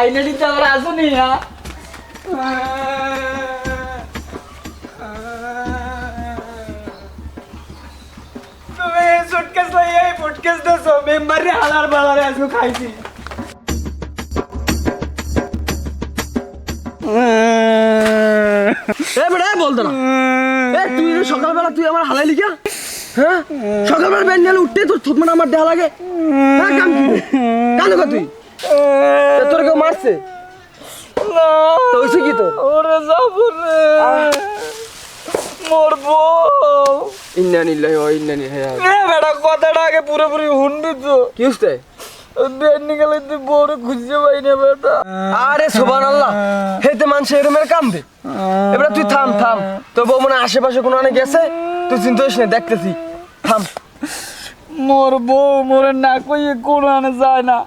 কাইনারি তো আমার আসুনি হ্যাঁ? তুমি সুটকেস লই এই ফুটকেস দেছো মেম্বারে হালার বালারে আজকে খাইছি। এ বেটা এ বলতো না এ তুই যে সকালবেলা তুই আমার হালাই লিখা হ্যাঁ? সকালবেলা ব্যান নিয়ে উঠতে তোর থুতমান আমার দেহা লাগে। হ্যাঁ কাম কি তুই। তোর কেউ মারছে? হইছে কি তোর? ওরে যাবরে মরবো। ইন্না নিল্লাহি ওয়া ইন্না ইলাইহি রাজিউন। এ বেটা কথাটা আগে পুরোপুরি তো। কি বেড নিকালে তুই বড় খুঁজে পাই না বেটা। আরে সুবহানাল্লাহ। হেতে মানুষ এরমের কাম দে এবার তুই থাম থাম। তোর বউ মনে আশেপাশে কোনো অনেক গেছে। তুই চিন্তা করিস না দেখতেছি। থাম। মোর বউ মোরে না কইয়ে কোরআনে যায় না।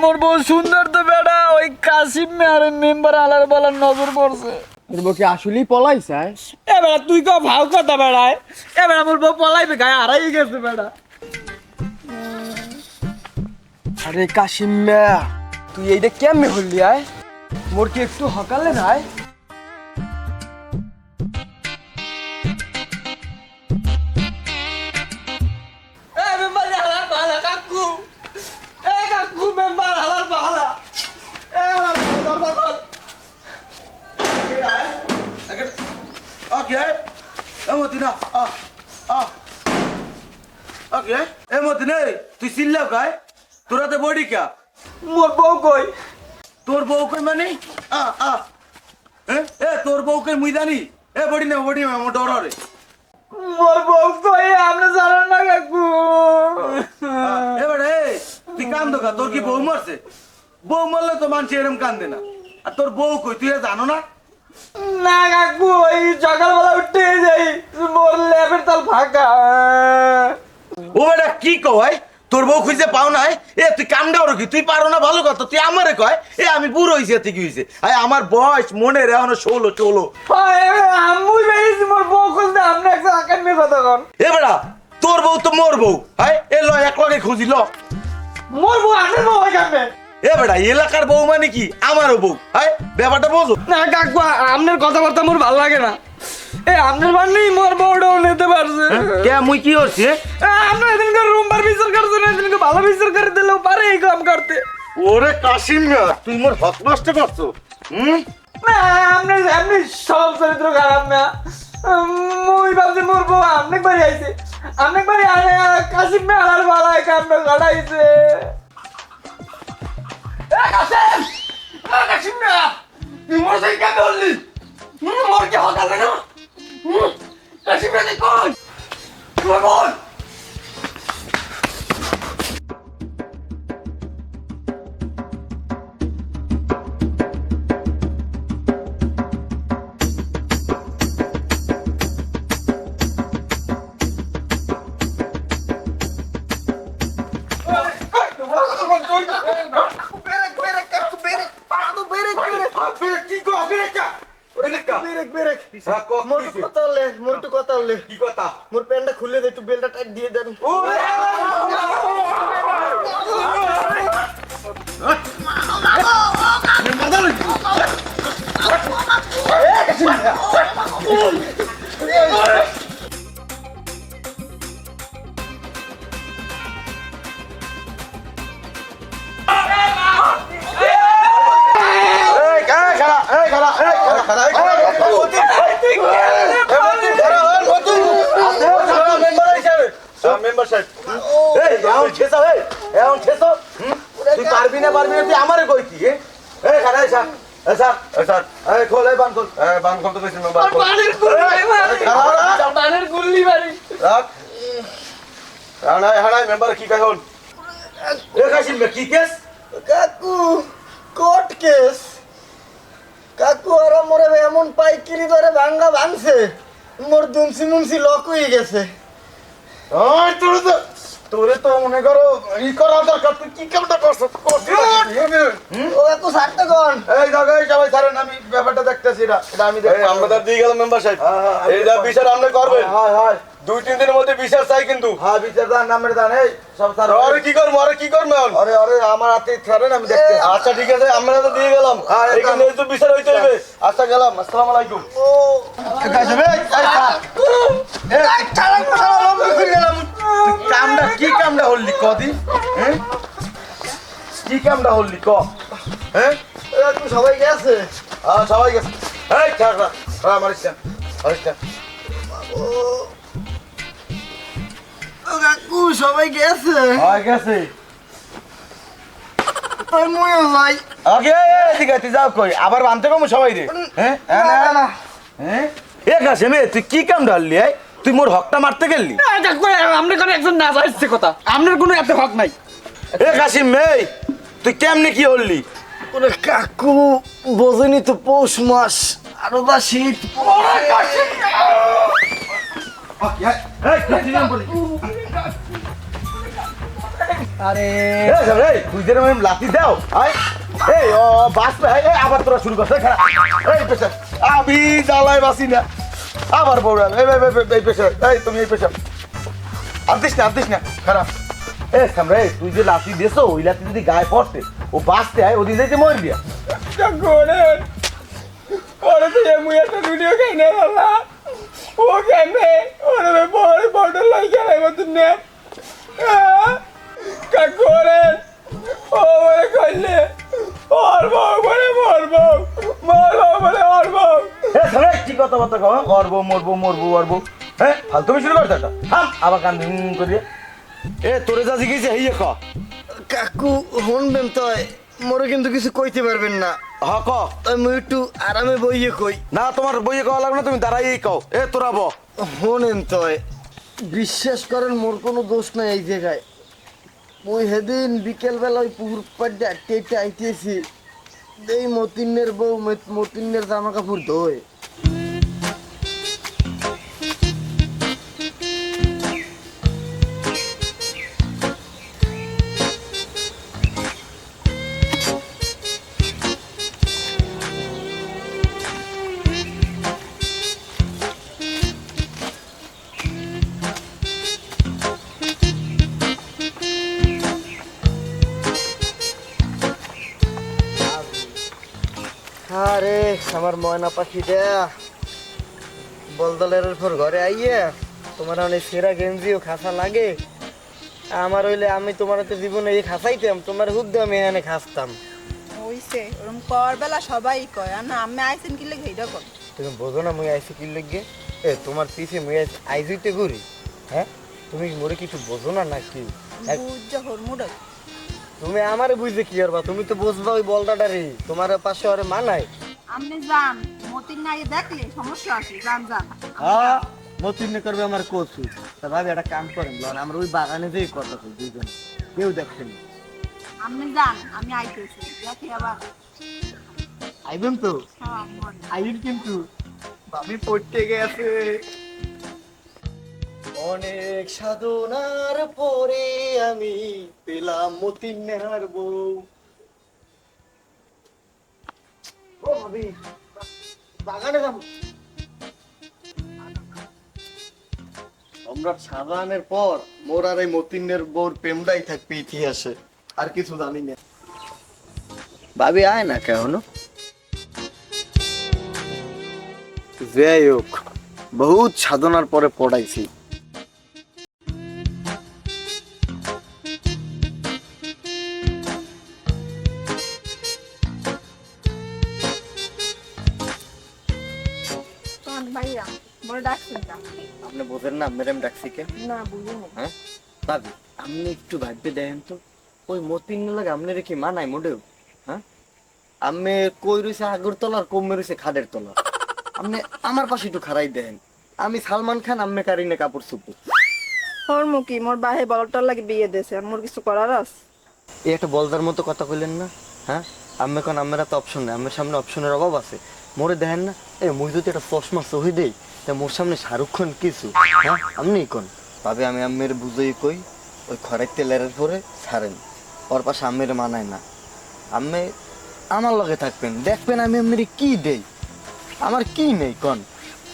মোর বউ সুন্দর তো বেটা ওই কাশিম মেয়ারের মেম্বার আলার বলার নজর পড়ছে। তোর বউ কি আসলেই পলাই চায় এ বেটা তুই কো ভাও কথা বেড়ায় এ বেটা মোর বউ পলাইবে গায়ে হারাই গেছে বেটা। আরে কাশিম তুই এইটা কেমনে হলি আয়? মোর কি একটু হকালে নাই আহ আহ। ওকে এমতিনে তুই চিল্লাও কাই তোরা তো বডি কা? মোর বউ কই? তোর বউ কই মানে? আ আ। এ এ তোর বউ কই মুই জানি। এ বডি না বডি মো ডর রে। মোর বউ কই আপনি জানেন না কাকু? এ বড়ে তুই কান্দ কা? তোর কি বউ মরছে? বউ মরলে তো মানুষ এরম কান্দে না। আর তোর বউ কই তুই জানো না? না কাকু ওই সকালবেলা উঠতে যাই। মোর ল্যাবের তাল ফাঁকা। ও বেটা কি কয় তোর বউ খুঁজে পাও নাই? এ তুই কামডাও রাখি তুই পারো না ভালো কথা। তুই আমারে কয় এ আমি বুড়ো হয়েছি এতে কি হয়েছে আয় আমার বয়স মনে রে এখনও ষোলো ষোলো। আমি বেরিয়েছি মোর বউ খুঁজতে আপনি একটা আকাশ কথা কন। এ বেড়া তোর বউ তো মোর বউ। হাই এ ল এক লগে খুঁজি ল। মোর বউ আসে বউ হয় এ বেড়া এলাকার বউ মানে কি? আমারও বউ। হাই ব্যাপারটা বোঝো। না কাকু আপনার কথাবার্তা মোর ভালো লাগে না। এ আপনার মানলেই মোর বউটাও নিতে পারছে। কে মুই কি করছি? এ, আপনার এদিনকে রুম বার বিচার করছেন এদিনকে ভালো বিচার করে দিলেও পারে এই কাম করতে। ওরে কাশিম মিয়া, তুই মোর হক নষ্ট করছ হুম? না আপনি আপনি সব চরিত্র খারাপ না। মুই ভাবছি মোর বউ অনেক বাড়ি আইছে। অনেক বাড়ি কাশিম মে আলার বালায় কামটা ঘটাইছে। তুই মোর সাথে কেন বললি? মোর কি হকালে না? কাশিম না কই? তুই বল? মেম্বার সাহেব এই এমন ঠেসাও এই এমন ঠেসাও হুম? তুই পারবি না তুই আমারে কই কি এ? এই খাড়া এই স্যার এই স্যার এই খোল এই বান খোল। এই বান খোল তো কইছি মেম্বার খোল। বানের গুল্লি মারি খাড়া খাড়া বানের গুল্লি মারি রাখ। হাড়াই হাড়াই মেম্বার কি কয় হল? এ কাশিম কি কেস? কাকু কোর্ট কেস। কাকু মোরে এমন পাইকিরি ধরে ভাঙ্গা ভাঙছে। মোর দুমসি মুমসি লক হয়ে গেছে। ওই তোর তো তোরে তো মনে করো ই করা দরকার তুই কি কামটা করছিস ও এত সারতে কোন এই জায়গায় সবাই ছাড়েন আমি ব্যাপারটা দেখতেছি এটা এটা আমি দেখতে আমরা তো দিয়ে গেলাম মেম্বার সাহেব। হ্যাঁ, হ্যাঁ, এই যা বিচার আপনি করবেন। হয় হয় দুই তিন দিনের মধ্যে বিচার চাই কিন্তু। হ্যাঁ বিচার দান নামের দান এই সব স্যার আরে কি করব আরে কি করব আরে আরে আমার হাতে ছাড়েন আমি দেখতে আচ্ছা ঠিক আছে আমরা তো দিয়ে গেলাম। হ্যাঁ। এখানে তো বিচার হইতে হবে আচ্ছা গেলাম। আসসালামু আলাইকুম। কামটা কি কামটা হল্লি কদি হ্যাঁ? কি কামটা হল্লি ক? হ্যাঁ? সবাই গেছে? হ্যাঁ সবাই গেছে। এই ছাড় ছাড়। মারিস না মারিস না। কাকু সবাই গেছে? হয় গেছে। আমি মনে ভাই। আগে এদিকে তুই যাও কই আবার বানতে কম সবাই রে। হ্যাঁ হ্যাঁ, না না হ্যাঁ? এ কাছে মে তুই কি কাম ঢাললি এই? তুই মোর হকটা মারতে গেললি আপনার কোনো একজন না যাচ্ছে কথা। আপনার কোনো এত হক নাই। এ কাশিম মেয়ে তুই কেমনে কি হল্লি ওরে কাকু বোঝেনি তো পৌষ মাস আরও বা শীত। আরে। তুই যে লাথি দাও আই এই ও বাস আবার তোরা শুরু করছে খারাপ এই পেশা আমি জ্বালায় বাসি না। আবার বউরা এই পেশা, এই তুমি এই পেশা। আনতিস না আনতিস না, খারাপ। এ সামরে তুই যে লাথি দেছো ওই লাথি যদি গায়ে পড়তে, ও বাঁচতে হয় ওদিন যাইতে মর দিয়া করেন ওরে তো মুই একটা ভিডিও খাই না, বাবা। ও কেমনে? ওরে বড় বড় লাই গেলে মতন নে কা করেন ও, ওরে কইলে ওর বউ বলে মর বউ মর বউ বলে ওর বউ এ সামরে কি কথা বার্তা কও মরবো মরবো মরবো মরবো। হ্যাঁ? ফালতু শুরু করতে একটা থাম আবার কান করিয়ে। এ তোরে যা জিগেছে হেইয়ে ক। কাকু শুনবেন তো মোরে কিন্তু কিছু কইতে পারবেন না। হ ক। তাই মুই একটু আরামে বইয়ে কই। না তোমার বইয়ে কওয়া লাগবে না তুমি দাঁড়াই কও। এ তোরা ব। শোনেন তো বিশ্বাস করেন মোর কোনো দোষ নাই এই জায়গায়। ওই সেদিন বিকেলবেলা ওই পুকুর পাড়ে আটকে আটকে আইতেছি। এই মতিনের বউ মত- মতিনের জামা কাপড় ধোয়। আরে আমার ময়না পাখি দেয়া বলদলের পর ঘরে আইয়ে তোমার অনেক সেরা গেঞ্জিও খাসা লাগে। আমার হইলে আমি তোমার তো জীবনে এই খাসাইতাম তোমার হুদ দিয়ে আমি এখানে খাসতাম। হইছে ওরম কর বেলা সবাই কয় আর না আমি আইছেন কি লেগে এইটা কর? তুমি বোঝো না মুই আইসি কি লাগে? এ তোমার পিছে মুই আইজুইতে ঘুরি হ্যাঁ? তুমি মোরে কিছু বোঝো না নাকি? হরমুড তুমি আমারে বুঝতে কি করবা তুমি তো বুঝবা ওই বলদাটারে তোমার পাশে আরে মানায়। আপনি যান মতিন নাই দেখলে? সমস্যা আছে যান যান হ্যাঁ মতিন করবে আমার কচু। তা ভাবি একটা কাম করেন লন আমরা ওই বাগানে যেই কথা কই দুইজন। কেউ দেখছেন আপনি যান আমি আইতেছি দেখি আবার। আইবেন তো? হ্যাঁ, আইবেন কিন্তু। ভাবি পড়তে গেছে। অনেক সাধনার পরে আমি পেলাম মতিনের বউ। ও ভাবি বাগানে যাব। সম্রাট শাহজাহানের পর মোর আর এই মতিনের বউর প্রেমটাই থাকবে ইতিহাসে আর কিছু জানি না। ভাবি আয় না কেন যাই হোক বহুত সাধনার পরে পড়াইছি। মেরেম ডাকছি কে? না বুঝিনি। হ্যাঁ? ভাবি আপনি একটু ভাববে দেখেন তো। ওই মতিন লাগে আপনি কি মানায় মোটেও? হ্যাঁ? আমি কই রইছে আগরতলার কমে রইছে খাদের তলা? আপনি আমার পাশে একটু খারাই দেন। আমি সালমান খান আম্মে কারিনে কাপড় চুপু হরমুখী মোর বাহে বলটার লাগে বিয়ে দেছে আর মোর কিছু করার আছে? এই একটা বলদার মতো কথা কইলেন না? হ্যাঁ? আমি কোন আমরা তো অপশন নেই। আমার সামনে অপশনের অভাব আছে। মোরে দেখেন না। এ মুই যদি একটা চশমা সহি দেই তা মোর সামনে শাহরুখ খান কিছু? হ্যাঁ? আপনি কোন? ভাবে আমি আমের বুঝেই কই ওই খড়ের তেলের পরে ছাড়েন। ওর পাশে আম্মের মানায় না। আম্মে আমার লগে থাকবেন দেখবেন আমি এমনি কি দেই। আমার কি নেই কন?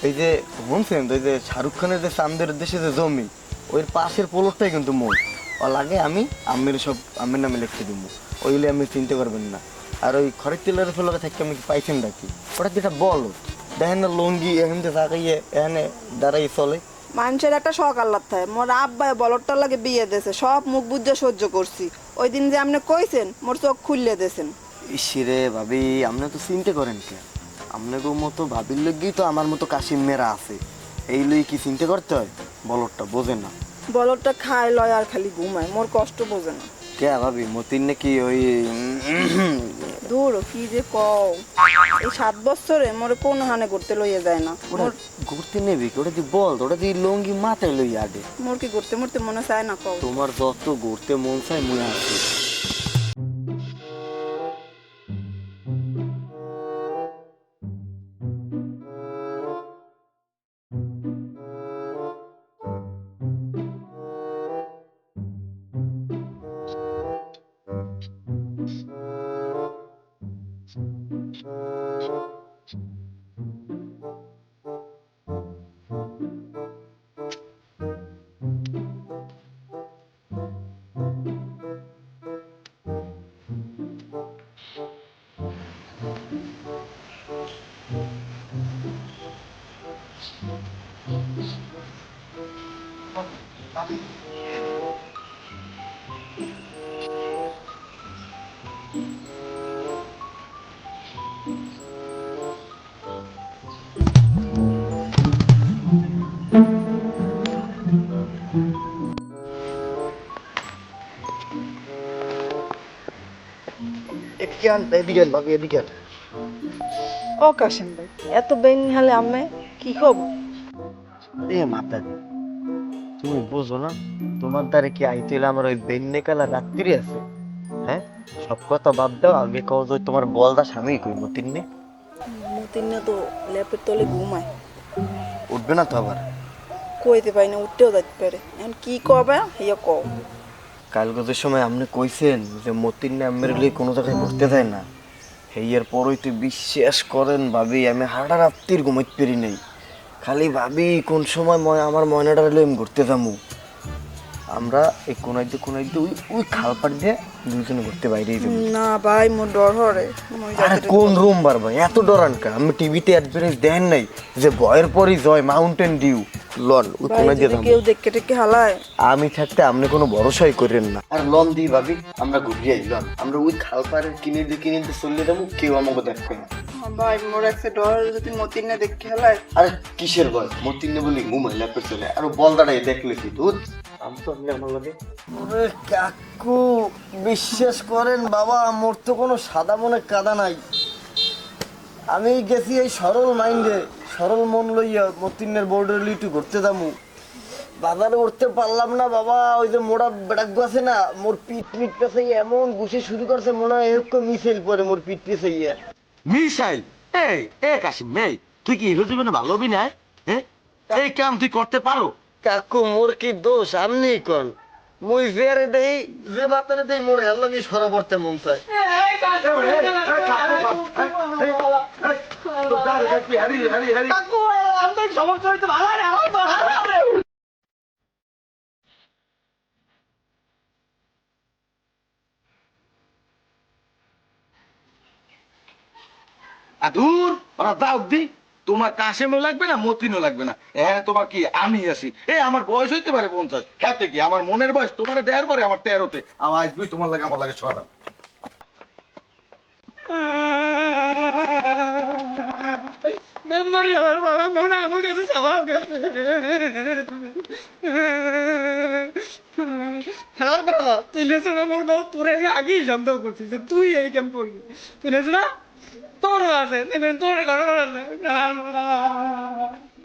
এই যে শুনছেন ওই যে শাহরুখ খানের যে চান্দের দেশে যে জমি ওই পাশের পোলরটাই কিন্তু মোর। ও লাগে আমি আম্মের সব আম্মের নামে লিখে দিব ওইগুলি আমি চিনতে পারবেন না। আর ওই খড়ের তেলের ফেলকে থাকতে আমি পাইছেন নাকি? ওটা যেটা বলো। দেখেন না লঙ্গি এখান থেকে এখানে দাঁড়াই চলে। মানুষের একটা শখ আল্লাহ থাকে। মোর আব্বাই বলরটার লাগে বিয়ে দেছে সব মুখ বুঝে সহ্য করছি। ওই দিন যে আপনি কইছেন মোর চোখ খুললে দেছেন ইসিরে ভাবি আপনি তো চিনতে করেন কে? আপনাকে মতো ভাবির লগেই তো আমার মতো কাশিম মেয়েরা আছে। এই লই কি চিনতে করতে হয়? বলরটা বোঝে না। বলরটা খায় লয় আর খালি ঘুমায়। মোর কষ্ট বোঝে না। কে ভাবি মতিন নাকি ওই দূর কি যে কও? এই সাত বছরে মোরে কোন হানে করতে লইয়ে যায় না। মোর ঘুরতে নেবি কি? ওটা দি বল ওটা দিয়ে লঙ্গি মাথায় লইয়া আগে মোর কি ঘুরতে মরতে মনে চায় না কও? তোমার যত ঘুরতে মন চায় মনে আছে আন এদিকে আন ভাবি এদিকে আন। ও কাশিম ভাই এত বেন হালে আমি কি খবর? এ মাতা তুমি বুঝো না তোমার দ্বারে কি আইতে আমার ওই বেন্নে কালা রাত্রি আছে? হ্যাঁ? সব কথা বাদ দাও আগে কও যে তোমার বলদা স্বামী কই মতিন না তো ল্যাপের তলে ঘুমায়। উঠবে না তো আবার? কইতে পারি না উঠতেও যাইতে পারে। এখন কি কবে হিয়া কও। কাল গতের সময় আপনি কইছেন যে মতির আমের লিয়ে কোনো জায়গায় ঘুরতে যায় না। হেয়ার পরই তুই বিশ্বাস করেন ভাবি, আমি হাড়া রাত্রির ঘুমাইতে পেরি নেই। খালি ভাবি, কোন সময় ময় আমার ময়নাটা লইম ঘুরতে যামু। আমরা এই কোনাইতে কোনাইতে ওই ওই খাল পাড় দিয়ে দুজনে ঘুরতে বাইরেই যাব। না ভাই মোর ডর হরে। কোন রুম বার ভাই? এত ডরান কা আমি টিভিতে অ্যাডভার্টাইজ দেন নাই যে ভয়ের পরই জয় মাউন্টেন ডিউ লন ওই কোনা দিয়ে কেউ দেখে টেকে হালায়। আমি থাকতে আপনি কোনো ভরসাই করেন না। আর লন দিই ভাবি আমরা ঘুরিয়ে লন। আমরা ওই খাল পাড়ে কিনে দিয়ে কিনে দিয়ে চলে যাব কেউ আমাকে দেখবে না। ভাই মোর একটা ডর যদি মতিন না দেখে হালায়। আরে কিসের ভয়? মতিনে বলি ঘুমাই ল্যাপের চলে আর বল দাঁড়াই দেখলে কি দুধ ওরে কাকু বিশ্বাস করেন বাবা মোর তো কোনো সাদা মনে কাদা নাই। আমি গেছি এই সরল মাইন্ডে সরল মন লইয়া মতিনের বোর্ডের লিটু ঘুরতে যামু। বাজারে উঠতে পারলাম না বাবা ওই যে মোড়া বেড়াক আছে না মোর পিঠ পিঠ পেছে এমন ঘুষে শুরু করছে মনে হয় এরকম মিছিল পরে মোর পিঠ পেছে ইয়ে মিসাইল এই এ কাশিম এই তুই কি হিরো জীবনে ভালো অভিনয় হ্যাঁ? এই কাম তুই করতে পারো? কাকু মোর কি দোষ আপনি কোন মুই ফেরে দেই যে বাতারে দেই মোর হেল্লা নি সরা পড়তে মন চায় আদুর ওরা দাও দি তোমার কাশেমও লাগবে না, মতিনও লাগবে না। হ্যাঁ তোমার কি আমি আছি? এই আমার বয়স হইতে পারে পঞ্চাশ। খেতে কি? আমার মনের বয়স তোমার দেড় পরে আমার তেরোতে। আমার আসবি, তোমার লাগে আমার লাগে গেছে হ্যাঁ তুই এই কেম করবি তুই লেছো না তোরও আছে তোর ঘর আছে